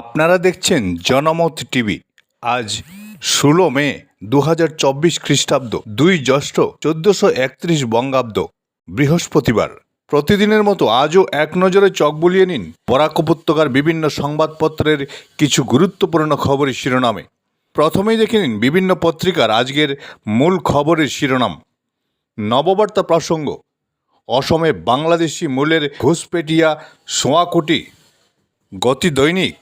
আপনারা দেখছেন জনমত টিভি। আজ ষোলো মে দু হাজার চব্বিশ খ্রিস্টাব্দ, দুই জ্যৈষ্ঠ চোদ্দশো একত্রিশ বঙ্গাব্দ, বৃহস্পতিবার। প্রতিদিনের মতো আজও এক নজরে চোখ বুলিয়ে নিন বরাক উপত্যকার বিভিন্ন সংবাদপত্রের কিছু গুরুত্বপূর্ণ খবরের শিরোনামে। প্রথমেই দেখে নিন বিভিন্ন পত্রিকার আজকের মূল খবরের শিরোনাম। নববার্তা প্রসঙ্গ, অসমে বাংলাদেশি মূলের ঘুষপেটিয়া সোয়া কোটি গতি দৈনিক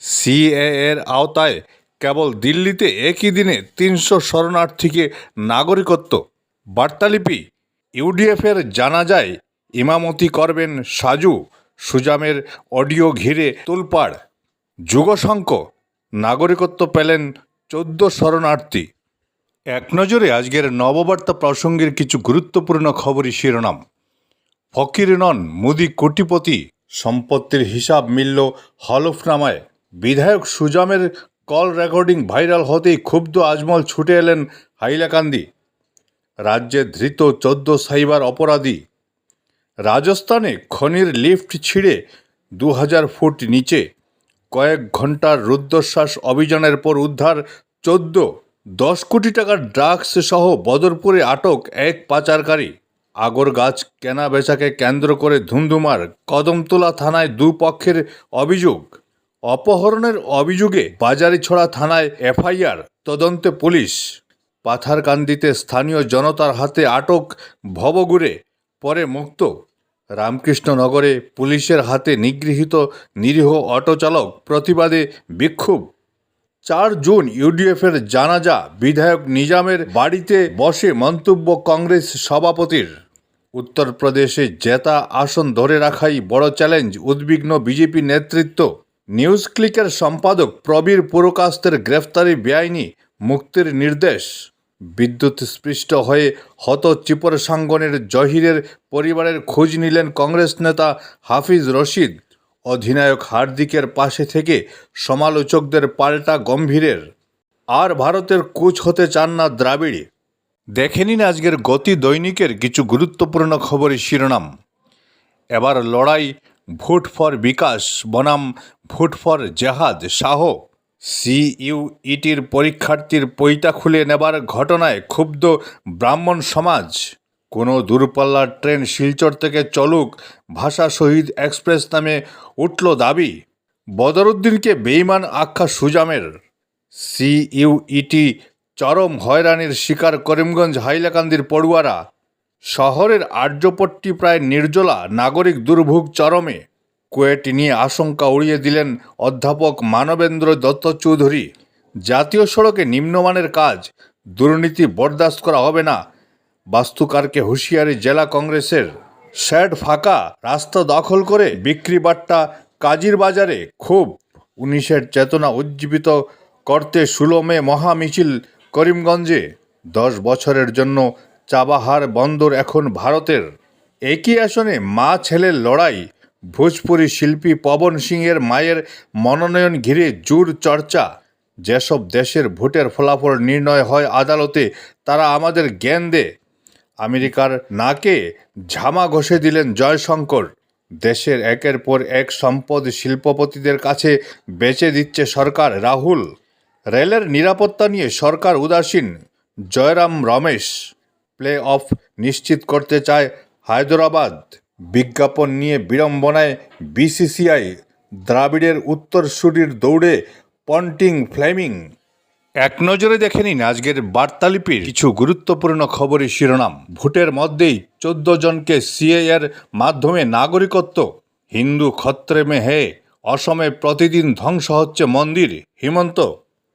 সিএ এর আওতায় কেবল দিল্লিতে একই দিনে তিনশো শরণার্থীকে নাগরিকত্ব। বার্তালিপি ইউডিএফের জানা যায়, ইমামতি করবেন সাজু, সুজামের অডিও ঘিরে তোলপাড়। যুগশঙ্ক, নাগরিকত্ব পেলেন চোদ্দ শরণার্থী। এক নজরে আজকের নববার্তা প্রসঙ্গের কিছু গুরুত্বপূর্ণ খবরই শিরোনাম। ফকির নন, মুদি কোটিপতি। সম্পত্তির হিসাব মিলল হলফনামায়। বিধায়ক সুজামের কল রেকর্ডিং ভাইরাল হতেই ক্ষুব্ধ আজমল ছুটে এলেন হাইলাকান্দি। রাজ্যে ধৃত চোদ্দ সাইবার অপরাধী। রাজস্থানে খনির লিফট ছিঁড়ে দু হাজার ফুট নিচে। কয়েক ঘণ্টার রুদ্ধশ্বাস অভিযানের পর উদ্ধার চোদ্দ, দশ কোটি টাকার ড্রাগস সহ বদরপুরে আটক এক পাচারকারী। আগর গাছ কেনা বেচাকে কেন্দ্র করে ধুমধুমার কদমতলা থানায় দুপক্ষের অভিযোগ। অপহরণের অভিযোগে বাজারিছড়া থানায় এফআইআর, তদন্তে পুলিশ। পাথারকান্দিতে স্থানীয় জনতার হাতে আটক ভবগুড়ে পরে মুক্ত। রামকৃষ্ণনগরে পুলিশের হাতে নিগৃহীত নিরীহ অটোচালক প্রতিবাদে বিক্ষোভ। চার জুন ইউডিএফের জানাজা, বিধায়ক নিজামের বাড়িতে বসে মন্তব্য কংগ্রেস সভাপতির। উত্তরপ্রদেশে জেতা আসন ধরে রাখাই বড় চ্যালেঞ্জ, উদ্বিগ্ন বিজেপি নেতৃত্ব। নিউজ ক্লিকের সম্পাদক প্রবীর পুরকাস্তের গ্রেফতারি বেআইনি মুক্তির নির্দেশ। বিদ্যুৎ স্পৃষ্ট হয়ে হত চিপর সাঙ্গনের জহিরের পরিবারের খোঁজ নিলেন কংগ্রেস নেতা হাফিজ রশিদ। অধিনায়ক হার্দিকের পাশে থেকে সমালোচকদের পাল্টা গম্ভীরের। আর ভারতের কোচ হতে চান না দ্রাবিড়। দেখে নিন আজকের গতি দৈনিকের কিছু গুরুত্বপূর্ণ খবরের শিরোনাম। এবার লড়াই ভোট ফর বিকাশ, বনাম ভোট ফর জেহাদ, শাহ। সিইউইটির পরীক্ষার্থীর পৈতা খুলে নেবার ঘটনায় ক্ষুব্ধ ব্রাহ্মণ সমাজ। কোনো দূরপাল্লার ট্রেন শিলচর থেকে চলুক, ভাষা শহীদ এক্সপ্রেস নামে উঠল দাবি। বদরুদ্দিনকে বেইমান আখ্যা সুজামের। সিইউইটি চরম হয়রানির শিকার করিমগঞ্জ হাইলাকান্দির পড়ুয়ারা। শহরের আর্যপট্টি প্রায় নির্জলা নাগরিক দুর্ভোগ চরমে। কুয়েট নিয়ে আশঙ্কা উড়িয়ে দিলেন অধ্যাপক মানবেন্দ্র দত্ত চৌধুরী। জাতীয় সড়কে নিম্নমানের কাজ, দুর্নীতি বরদাস্ত করা হবে না। বাস্তুকারকে হুঁশিয়ারি জেলা কংগ্রেসের। শ্যাড ফাঁকা, রাস্তা দখল করে বিক্রি বাট্টা, কাজীর বাজারে খুব উনিশের চেতনা উজ্জীবিত করতে সুলমে মহামিছিল করিমগঞ্জে। দশ বছরের জন্য চাবাহার বন্দর এখন ভারতের। একই আসনে মা ছেলের লড়াই, ভোজপুরি শিল্পী পবন সিংয়ের মায়ের মনোনয়ন ঘিরে জোর চর্চা। যেসব দেশের ভোটের ফলাফল নির্ণয় হয় আদালতে, তারা আমাদের জ্ঞান দেয়। আমেরিকার নাকে ঝামা ঘষে দিলেন জয়শঙ্কর। দেশের একের পর এক সম্পদ শিল্পপতিদের কাছে বেচে দিচ্ছে সরকার রাহুল। রেলের নিরাপত্তা নিয়ে সরকার উদাসীন। জয়রাম রমেশ। প্লে অফ নিশ্চিত করতে চায় হায়দরাবাদ। বিজ্ঞাপন নিয়ে বিড়ম্বনায় বিসিসিআই দ্রাবিড়ের উত্তরসূরির দৌড়ে পন্টিং ফ্লেমিং। এক নজরে দেখে নিন আজকের বার্তালিপির কিছু গুরুত্বপূর্ণ খবরের শিরোনাম। ভোটের মধ্যেই চোদ্দ জনকে সিএ এর মাধ্যমে নাগরিকত্ব। হিন্দু ক্ষত্রে মে হে, অসমে প্রতিদিন ধ্বংস হচ্ছে মন্দির। হিমন্ত,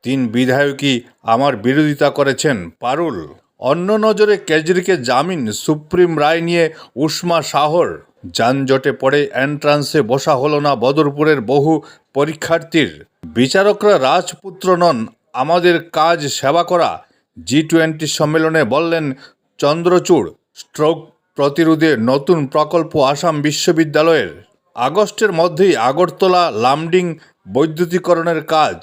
তিন বিধায়কই আমার বিরোধিতা করেছেন পারুল। অন্য নজরে কেজরিকে জামিন, সুপ্রিম রায় নিয়ে উষ্মা শাহর যানজটে পড়ে এন্ট্রান্সে বসা হলো না বদরপুরের বহু পরীক্ষার্থীর। বিচারকরা রাজপুত্র নন, আমাদের কাজ সেবা করা। জি টোয়েন্টি সম্মেলনে বললেন, চন্দ্রচূড়, স্ট্রোক প্রতিরোধে নতুন প্রকল্প আসাম বিশ্ববিদ্যালয়ের। আগস্টের মধ্যেই আগরতলা লামডিং বৈদ্যুতিকরণের কাজ।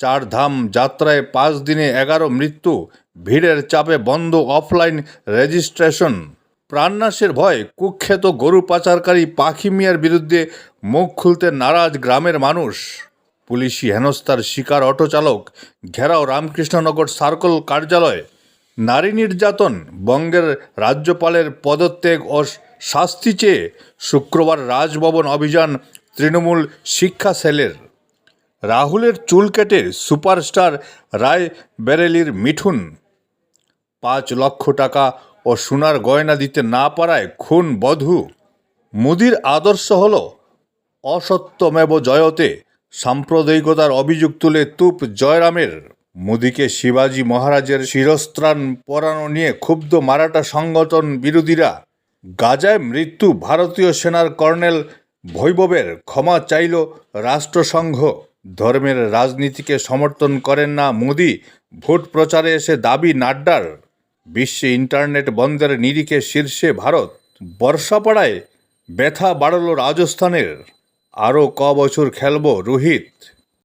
চার ধাম যাত্রায় পাঁচ দিনে এগারো মৃত্যু, ভিড়ের চাপে বন্ধ অফলাইন রেজিস্ট্রেশন। প্রাণনাশের ভয় কুখ্যাত গরু পাচারকারী পাখি মিয়ার বিরুদ্ধে মুখ খুলতে নারাজ গ্রামের মানুষ। পুলিশি হেনস্থার শিকার অটো চালক ঘেরাও রামকৃষ্ণনগর সার্কল কার্যালয়। নারী নির্যাতন, বঙ্গের রাজ্যপালের পদত্যাগ ও শাস্তি চেয়ে শুক্রবার রাজভবন অভিযান তৃণমূল শিক্ষা সেলের। রাহুলের চুল কেটে সুপারস্টার রায় বেরেলির মিঠুন। পাঁচ লক্ষ টাকা ও সোনার গয়না দিতে না পারায় খুন বধূ। মোদির আদর্শ হল অসত্যমেব জয়তে সাম্প্রদায়িকতার অভিযোগ তুলে তুপ জয়রামের। মোদিকে শিবাজি মহারাজের শিরস্ত্রাণ পরানো নিয়ে ক্ষুব্ধ মারাঠা সংগঠন বিরোধীরা গাজায় মৃত্যু ভারতীয় সেনার কর্নেল ভৈববের ক্ষমা চাইল রাষ্ট্রসংঘ। ধর্মের রাজনীতিকে সমর্থন করেন না মোদি। ভোট প্রচারে এসে দাবি নাড্ডার। বিশ্বে ইন্টারনেট বন্ধের নিরিখে শীর্ষে ভারত। বর্ষাপাড়ায় ব্যথা বাড়ল রাজস্থানের। আরও ক বছর খেলব রোহিত।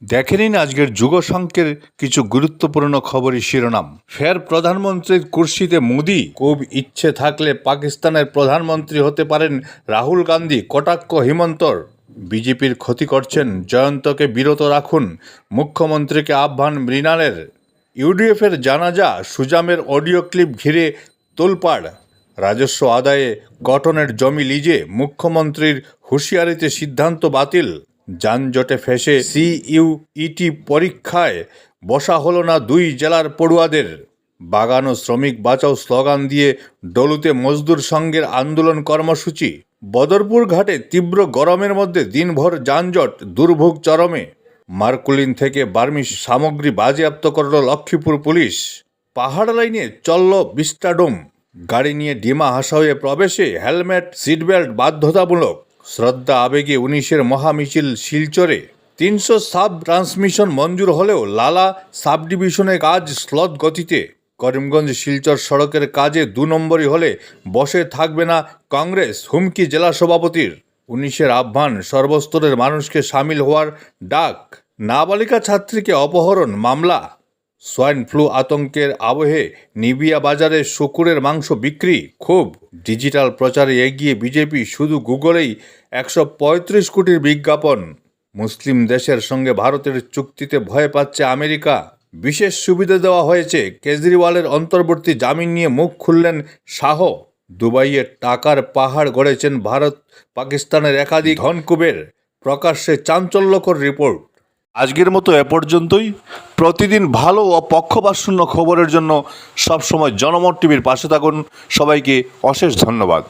দেখে আজকের যুগ সংকের কিছু গুরুত্বপূর্ণ খবরই শিরোনাম। ফের প্রধানমন্ত্রীর কুর্সিতে মোদি। খুব ইচ্ছে থাকলে পাকিস্তানের প্রধানমন্ত্রী হতে পারেন রাহুল গান্ধী, কটাক্ষ হিমন্তর। বিজেপির ক্ষতি করছেন জয়ন্তকে বিরত রাখুন মুখ্যমন্ত্রীকে আহ্বান মৃণালের। ইউডিএফের জানাজা, সুজামের অডিও ক্লিপ ঘিরে তোলপাড়। রাজস্ব আদায়ে কটনের জমি লিজে মুখ্যমন্ত্রীর হুঁশিয়ারিতে সিদ্ধান্ত বাতিল। যানজটে ফেসে সিইউইটি পরীক্ষায় বসা হলো না দুই জেলার পড়ুয়াদের। বাগান ও শ্রমিক বাঁচাও স্লোগান দিয়ে ডলুতে মজদুর সংঘের আন্দোলন কর্মসূচি। বদরপুর ঘাটে তীব্র গরমের মধ্যে দিনভর যানজট, দুর্ভোগ চরমে। মার্কুলিন থেকে বার্মিস সামগ্রী বাজেয়াপ্ত করল লক্ষ্মীপুর পুলিশ। পাহাড় লাইনে চলল বিস্টাডোম। গাড়ি নিয়ে ডিমা হাসাওয়ে প্রবেশে হেলমেট, সিটবেল্ট বাধ্যতামূলক। শ্রদ্ধা আবেগে উনিশের মহামিছিল শিলচরে। তিনশো সাব ট্রান্সমিশন মঞ্জুর হলেও লালা সাব ডিভিশনে কাজ স্লথ গতিতে। করিমগঞ্জ শিলচর সড়কের কাজে দু নম্বরই হলে বসে থাকবে না কংগ্রেস, হুমকি জেলা সভাপতির। উনিশের আহ্বান, সর্বস্তরের মানুষকে সামিল হওয়ার ডাক। নাবালিকা ছাত্রীকে অপহরণ মামলা। সোয়াইন ফ্লু আতঙ্কের আবহে নিবিয়া বাজারে শুকুরের মাংস বিক্রি, খুব। ডিজিটাল প্রচারে এগিয়ে বিজেপি শুধু গুগলেই একশো পঁয়ত্রিশ কোটির বিজ্ঞাপন। মুসলিম দেশের সঙ্গে ভারতের চুক্তিতে ভয় পাচ্ছে আমেরিকা। বিশেষ সুবিধা দেওয়া হয়েছে কেজরিওয়ালের অন্তর্বর্তী জামিন নিয়ে মুখ খুললেন শাহ। দুবাইয়ে টাকার পাহাড় গড়েছেন ভারত, পাকিস্তানের একাধিক ধনকুবের। প্রকাশ্যে চাঞ্চল্যকর রিপোর্ট। আজকের মতো এ পর্যন্তই। প্রতিদিন ভালো ও পক্ষপাতশূন্য খবরের জন্য সবসময় জনমত টিভির পাশে থাকুন। সবাইকে অশেষ ধন্যবাদ।